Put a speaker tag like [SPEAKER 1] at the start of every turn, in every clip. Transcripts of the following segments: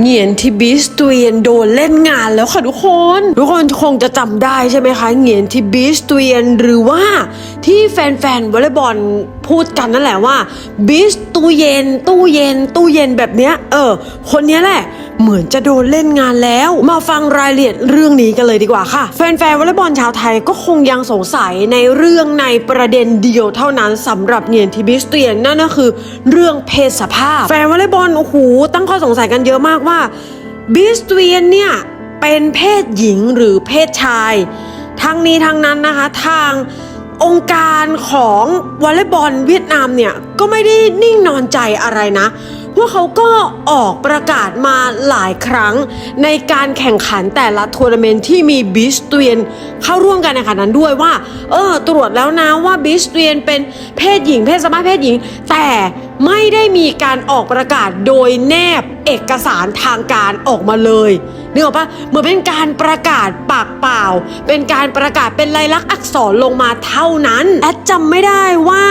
[SPEAKER 1] เหงียนทิบิสเตียนโดนเล่นงานแล้วค่ะทุกคน ทุกคนคงจะจำได้ใช่ไหมคะเหงียนทิบิสเตียนหรือว่าที่แฟนๆวอลเลย์บอลพูดกันนั่นแหละว่าบิสตู้เย็น ตู้เย็น ตู้เย็นแบบเนี้ยเออ คนนี้แหละเหมือนจะโดนเล่นงานแล้ว มาฟังรายละเอียดเรื่องนี้กันเลยดีกว่าค่ะ แฟนๆวอลเลย์บอลชาวไทยก็คงยังสงสัยในเรื่องในประเด็นเดียวเท่านั้นสำหรับเงียนทิบิสเตียนนั่นก็คือ เรื่องเพศสภาพ แฟนวอลเลย์บอลโอ้โหตั้งข้อสงสัยกันเยอะมากว่าบิสเตียนเนี่ยเป็นเพศหญิงหรือเพศชาย ทั้งนี้ทั้งนั้นนะคะทางองค์การของวอลเลย์บอลเวียดนามเนี่ยก็ไม่ได้นิ่งนอนใจอะไรนะ พวกเขาก็ออกประกาศมาหลายครั้งในการแข่งขันแต่ละทัวร์นาเมนต์ที่มีบิสเตียนเข้าร่วมการแข่งขันนั้นด้วยว่า เออตรวจแล้วนะว่าบิสเตียนเป็นเพศหญิง เพศสภาพเพศหญิง แต่ ไม่ได้มีการออกประกาศโดยแนบเอกสารทางการออกมาเลยนึกออกปะเหมือนเป็นการประกาศปากเปล่า เป็นการประกาศเป็นลายลักษณ์อักษรลงมาเท่านั้นแอดจำไม่ได้ว่า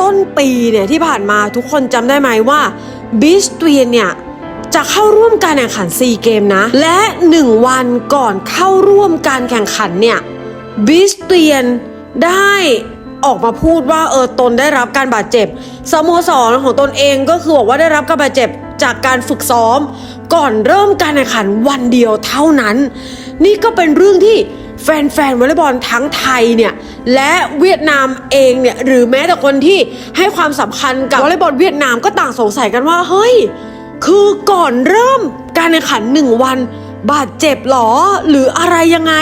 [SPEAKER 1] ต้นปีเนี่ยที่ผ่านมาทุกคนจำได้ไหมว่าบิสเตียนเนี่ยจะเข้าร่วมการแข่งขันซีเกมนะ และหนึ่งวันก่อนเข้าร่วมการแข่งขันเนี่ยบิสเตียนได้ ออกมาพูดว่าเออตนได้รับการบาดเจ็บสโมสรของตนเองก็คือบอกว่าได้รับการบาดเจ็บจากการฝึกซ้อม ก่อนเริ่มการแข่งขันวันเดียวเท่านั้น นี่ก็เป็นเรื่องที่แฟนๆวอลเลย์บอลทั้งไทยเนี่ยและเวียดนามเองเนี่ยหรือแม้แต่คนที่ให้ความสำคัญกับวอลเลย์บอลเวียดนามก็ต่างสงสัยกันว่าเฮ้ยคือก่อนเริ่มการแข่งขันหนึ่งวัน บาดเจ็บหรอหรืออะไรยังไง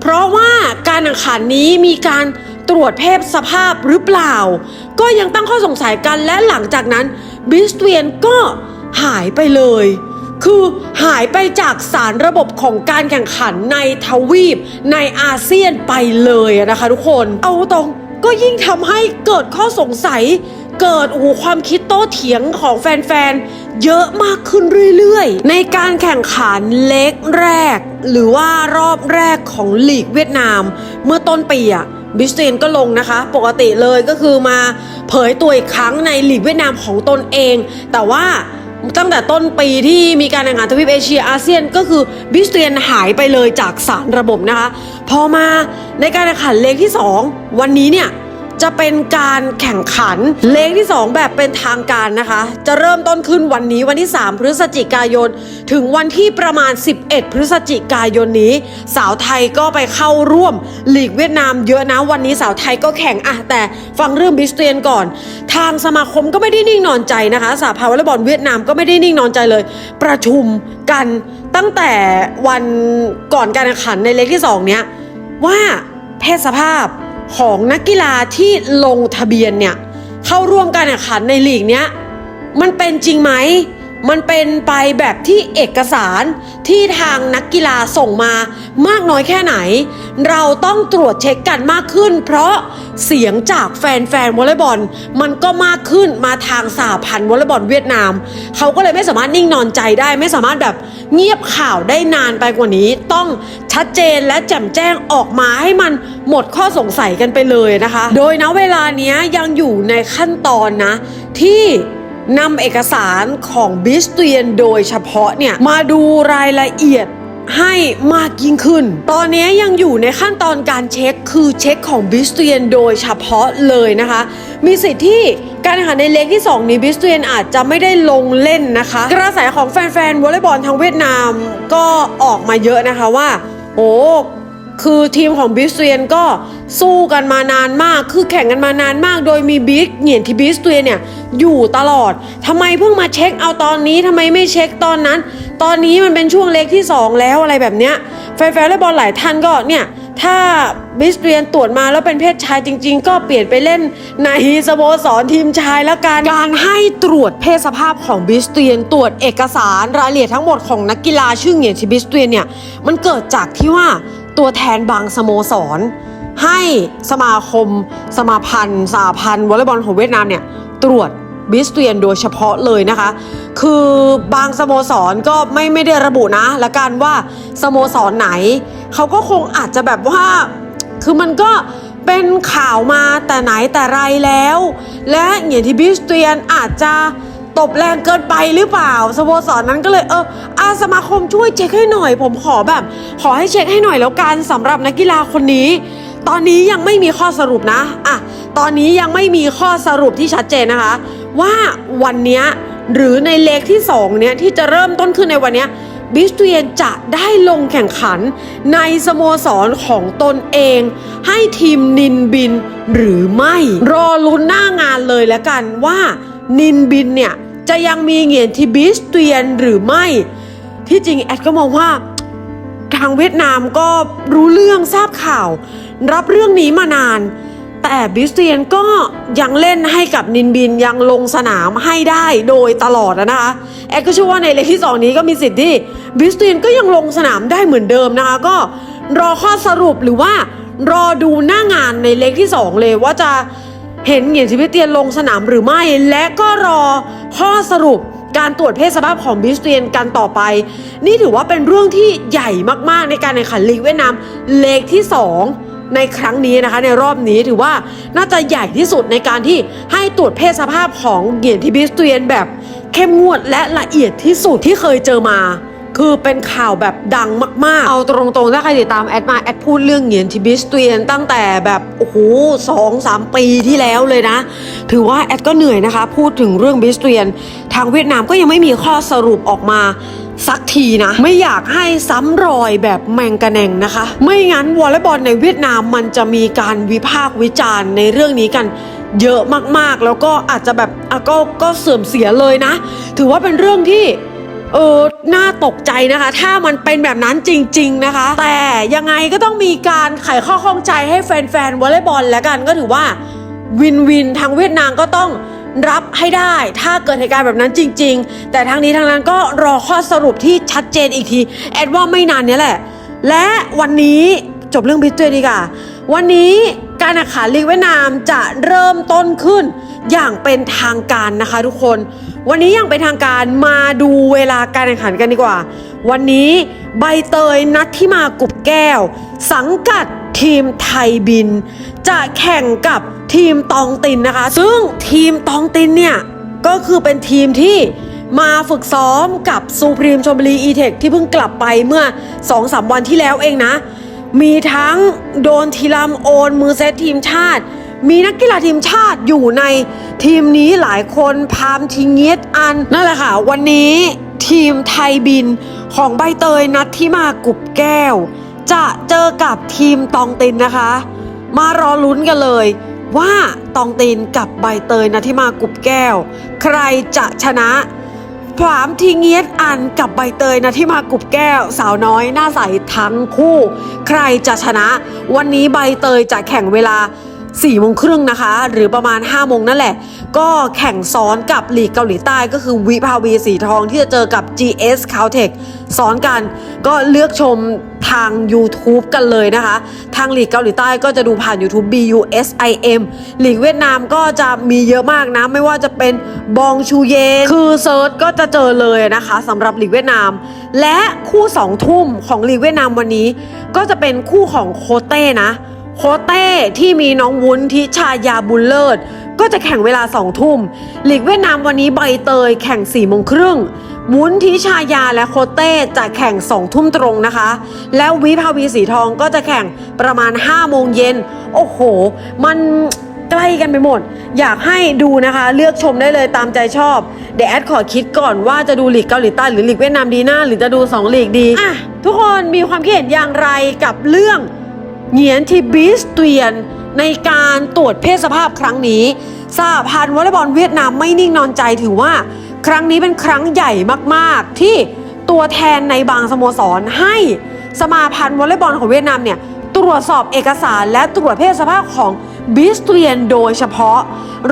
[SPEAKER 1] เพราะว่าการแข่งขันนี้มีการ ตรวจเพศสภาพหรือเปล่า ก็ยังตั้งข้อสงสัยกันและหลังจากนั้นบิสเตียนก็หายไปเลย คือหายไปจากสารระบบของการแข่งขันในทวีปในอาเซียนไปเลยนะคะทุกคน เอาตรงก็ยิ่งทำให้เกิดข้อสงสัย เกิดโอ้ความคิดโต้เถียงของแฟนๆ เยอะมากขึ้นเรื่อยๆ ในการแข่งขันเล็กแรก หรือว่ารอบแรกของลีกเวียดนาม เมื่อต้นปีอะ บิสเตียนก็ลงนะคะ ปกติเลยก็คือมาเผยตัวอีกครั้งในลีกเวียดนามของตนเอง แต่ว่าตั้งแต่ต้นปีที่มีการแข่งขันทวีปเอเชียอาเซียนก็คือบิสเตียนหายไปเลยจากสารระบบนะคะ พอมาในการแข่งขันเลกที่ 2 วันนี้เนี่ย จะเป็นการแข่งขันเลขที่ 2 แบบเป็นทางการนะคะ จะเริ่มต้นขึ้นวันนี้วันที่ 3 พฤศจิกายน ถึงวันที่ประมาณ 11 พฤศจิกายนนี้ สาวไทยก็ไปเข้าร่วมหลีกเวียดนามเยอะนะวันนี้สาวไทยก็แข่งอะแต่ฟังเรื่องบิสเตียนก่อน ทางสมาคมก็ไม่ได้นิ่งนอนใจนะคะสหภาวอลเลย์บอลเวียดนามก็ไม่ได้นิ่งนอนใจเลย ประชุมกันตั้งแต่วันก่อนการแข่งขันในเลขที่สองเนี้ยว่าเพศสภาพ ของนักกีฬาที่ลงทะเบียนเนี่ยเข้าร่วมการแข่งขันในลีกเนี้ยมันเป็นจริงไหม มันเป็นไปแบบที่เอกสารที่ทางนักกีฬาส่งมามากน้อยแค่ไหน เราต้องตรวจเช็คกันมากขึ้น เพราะเสียงจากแฟนๆวอลเลย์บอล มันก็มากขึ้นมาทางสหพันธ์วอลเลย์บอลเวียดนาม เขาก็เลยไม่สามารถนิ่งนอนใจได้ ไม่สามารถแบบเงียบข่าวได้นานไปกว่านี้ ต้องชัดเจนและแจ่มแจ้งออกมาให้มันหมดข้อสงสัยกันไปเลยนะคะ โดยณเวลานี้ยังอยู่ในขั้นตอนนะที่ นำเอกสารของบิสเตียนโดยเฉพาะเนี่ย มาดูรายละเอียดให้มากยิ่งขึ้น ตอนนี้ยังอยู่ในขั้นตอนการเช็ค คือเช็คของบิสเตียนโดยเฉพาะเลยนะคะ มีสิทธิ์ที่การแข่งขันในเล็กที่ 2 นี้บิสเตียนอาจจะไม่ได้ลงเล่นนะคะ กระแสของแฟนๆวอลเลย์บอลทางเวียดนามก็ออกมาเยอะนะคะว่า โอ้ คือทีมของบิสเตียนก็สู้กันมานานมาก คือแข่งกันมานานมาก โดยมีบิ๊กเหนียนที่บิสเตียนเนี่ยอยู่ตลอดทำไมเพิ่งมาเช็คเอาตอนนี้ทำไมไม่เช็คตอนนั้น ตอนนี้มันเป็นช่วงเล็กที่ 2 แล้วอะไรแบบเนี้ยแฟนๆวอลเลย์บอลหลายท่านก็เนี่ยถ้าบิสเตียนตรวจมาแล้วเป็นเพศชายจริง ๆ ก็เปลี่ยนไปเล่นในสโมสรทีมชายแล้วกันการให้ตรวจเพศสภาพของบิสเตียนตรวจเอกสารรายละเอียดทั้งหมดของนักกีฬาชื่อเหงียนชิบิสเตียนเนี่ยมันเกิดจากที่ว่า ตัวแทนบางสโมสร ให้สมาคม สมาพันธ์สาพันธ์วอลเลย์บอลของเวียดนามเนี่ยตรวจบิสเตียนโดยเฉพาะเลยนะคะ คือบางสโมสรก็ไม่ไม่ได้ระบุนะ ละกันว่าสโมสรไหน เขาก็คงอาจจะแบบว่า คือมันก็เป็นข่าวมาแต่ไหนแต่ไรแล้ว และเหงียนที่บิสเตียนอาจจะ ตบแรงเกินไปหรือเปล่าสโมสรนั้นก็เลยเอออาสมาคมช่วยเช็คให้หน่อย ผมขอแบบ ขอให้เช็คให้หน่อยแล้วกันสำหรับนักกีฬาคนนี้ ตอนนี้ยังไม่มีข้อสรุปนะอะตอนนี้ยังไม่มีข้อสรุปที่ชัดเจนนะคะ ว่าวันนี้หรือในเลขที่สองเนี้ยที่จะเริ่มต้นขึ้นในวันนี้บิสเตียนจะได้ลงแข่งขันในสโมสรของตนเอง ให้ทีมนินบินหรือไม่ รอลุ้นหน้างานเลยแล้วกันว่า นินบินเนี่ย จะยังมีเหงียนที่บิสเตียนหรือไม่ ที่จริงแอดก็มองว่าทางเวียดนามก็รู้เรื่องทราบข่าว รับเรื่องนี้มานาน แต่บิสเตียนก็ยังเล่นให้กับนินบินยังลงสนามให้ได้โดยตลอดนะคะแอดก็เชื่อว่าในเลขที่สองนี้ก็มีสิทธิ์ที่บิสเตียนก็ยังลงสนามได้เหมือนเดิมนะคะก็รอข้อสรุปหรือว่ารอดูหน้างานในเลขที่สองเลยว่าจะ เห็นเหงียนซิวิเตียนลงสนามหรือไม่ และก็รอข้อสรุปการตรวจเพศสภาพของบิสเตียนกันต่อไป นี่ถือว่าเป็นเรื่องที่ใหญ่มากๆในการแข่งขันลีกเวียดนามเลกที่ 2 ในครั้งนี้นะคะ ในรอบนี้ถือว่าน่าจะใหญ่ที่สุดในการที่ให้ตรวจเพศสภาพของเหงียนที่บิสเตียนแบบเข้มงวดและละเอียดที่สุดที่เคยเจอมา คือเป็นข่าวแบบดังมากๆ เอาตรงๆ ถ้าใครติดตามแอดมาแอดพูดเรื่องเหงียนทิบิสเตียนตั้งแต่แบบโอ้โหสองสามปีที่แล้วเลยนะ ถือว่าแอดก็เหนื่อยนะคะ พูดถึงเรื่องบิสเตียน ทางเวียดนามก็ยังไม่มีข้อสรุปออกมาสักทีนะ ไม่อยากให้ซ้ำรอยแบบแมงกะแนงนะคะ ไม่งั้นวอลเลย์บอลในเวียดนามมันจะมีการวิพากษ์วิจารณ์ในเรื่องนี้กันเยอะมากๆ แล้วก็อาจจะแบบก็ก็เสื่อมเสียเลยนะ ถือว่าเป็นเรื่องที่ เออน่าตกใจนะคะ ถ้ามันเป็นแบบนั้นจริง ๆนะคะ แต่ยังไงก็ต้องมีการไขข้อข้องใจให้แฟนๆวอลเลย์บอลแล้วกันก็ถือว่าวินวินทางเวียดนามก็ต้องรับให้ได้ถ้าเกิดเหตุการณ์แบบนั้นจริง ๆ แต่ทั้งนี้ทั้งนั้นก็รอข้อสรุปที่ชัดเจนอีกที แอดว่าไม่นานนี้แหละ และวันนี้จบเรื่องบิสเตอร์ดีกว่าวันนี้การแข่งขันลีกเวียดนามจะเริ่มต้นขึ้น อย่างเป็นทางการนะคะทุกคน วันนี้อย่างเป็นทางการมาดูเวลาการแข่งขันกันดีกว่า วันนี้ใบเตยนัทที่มากุบแก้ว สังกัดทีมไทยบิน จะแข่งกับทีมตองตินนะคะ ซึ่งทีมตองตินเนี่ยก็คือเป็นทีมที่มาฝึกซ้อมกับซูพรีมชมบุรีอีเทคที่เพิ่งกลับไปเมื่อ 2-3 วันที่แล้วเองนะ มีทั้งโดนทีลำโอนมือเซตทีมชาติ มีนักกีฬาทีมชาติอยู่ในทีมนี้หลายคนพามทิงเงียตอัน นั่นแหละค่ะ วันนี้ทีมไทยบินของใบเตยนัดที่มากุบแก้ว จะเจอกับทีมตองตินนะคะ มารอลุ้นกันเลย ว่าตองตินกับใบเตยนัที่มากุบแก้ว ใครจะชนะผามทีเงียดอันกับใบเตยนะที่มากุบแก้ว สาวน้อยหน้าใสทั้งคู่ ใครจะชนะ วันนี้ใบเตยจะแข่งเวลา 4โมงครึ่งนะคะ หรือประมาณ5โมงนั่นแหละ ก็แข่งซ้อนกับลีกเกาหลีใต้ก็คือวิภาวีสีทองที่จะเจอกับ GS c a l t e c h ซ้อนกันก็เลือกชมทาง YouTube กันเลยนะคะ ทางหลีกเกาหลีใต้ก็จะดูผ่าน YouTube BUSIM ลีกเวียดนามก็จะมีเยอะมากนะ ไม่ว่าจะเป็นบองชูเยคือเซิร์ชก็จะเจอเลยนะคะสำหรับหลีกเวียดนาม และคู่ 2 ทุ่มของหลีกเวียดนามวันนี้ ก็จะเป็นคู่ของโคเต้นะ โคเต้ที่มีน้องวุ้นทิชายาบุญเลิศ ก็จะแข่งเวลาสองทุ่มลีกเวียดนามวันนี้ใบเตยแข่ง4ี่โมงครึ่งวุ้นทิชายาและโคเต้จะแข่งสองทุ่มตรงนะคะ แล้ววิภาวีสีทองก็จะแข่งประมาณ5้าโมงเย็นโอ้โห มันใกล้กันไปหมด อยากให้ดูนะคะ เลือกชมได้เลยตามใจชอบ เดี๋ยวแอดขอคิดก่อนว่าจะดูลีกเกาหลีใต้หรือลีกเวียดนามดีหน้า หรือจะดูสองลีกดีอะทุกคนมีความคิดเห็นอย่างไรกับเรื่อง เหงียนทีบิสเตียนในการตรวจเพศสภาพครั้งนี้สหพันธ์วอลเลย์บอลเวียดนามไม่นิ่งนอนใจถือว่า ครั้งนี้เป็นครั้งใหญ่มากๆ ที่ตัวแทนในบางสโมสรให้สมาพันธ์วอลเลย์บอลของเวียดนามเนี่ยตรวจสอบเอกสารและตรวจเพศสภาพของบิสเตียนโดยเฉพาะ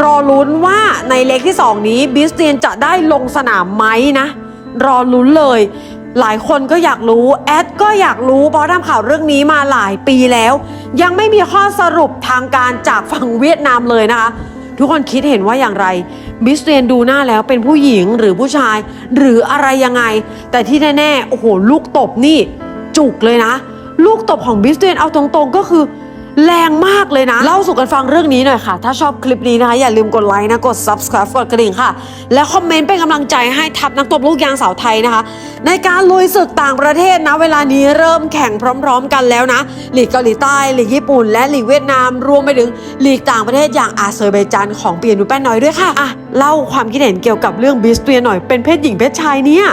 [SPEAKER 1] รอลุ้นว่าในเล็กที่ 2 นี้บิสเตียนจะได้ลงสนามไหมนะ รอลุ้นเลย หลายคนก็อยากรู้ แอดก็อยากรู้เพราะทำข่าวเรื่องนี้มาหลายปีแล้ว ยังไม่มีข้อสรุปทางการจากฝั่งเวียดนามเลยนะคะ ทุกคนคิดเห็นว่าอย่างไรบิสเตียนดูหน้าแล้วเป็นผู้หญิงหรือผู้ชาย หรืออะไรยังไง แต่ที่แน่ๆโอ้โห ลูกตบนี่ จุกเลยนะ ลูกตบของบิสเตียนเอาตรงๆก็คือ แรงมากเลยนะ เล่าสู่กันฟังเรื่องนี้หน่อยค่ะ ถ้าชอบคลิปนี้นะคะอย่าลืมกดไลค์นะ กด subscribe กดกระดิ่งค่ะ และคอมเมนต์เป็นกำลังใจให้ทัพนักตบลูกยางสาวไทยนะคะ ในการลุยศึกต่างประเทศนะ เวลานี้เริ่มแข่งพร้อม ๆ กันแล้วนะหลีกเกาหลีใต้หลีกญี่ปุ่น และหลีกเวียดนามรวมไปถึงหลีกต่างประเทศอย่างอาเซอร์ไบจานของเปียนูแป้นน้อยด้วยค่ะอะเล่าความคิดเห็นเกี่ยวกับเรื่องบิสเปียหน่อยเป็นเพศหญิงเพศชายเนี่ย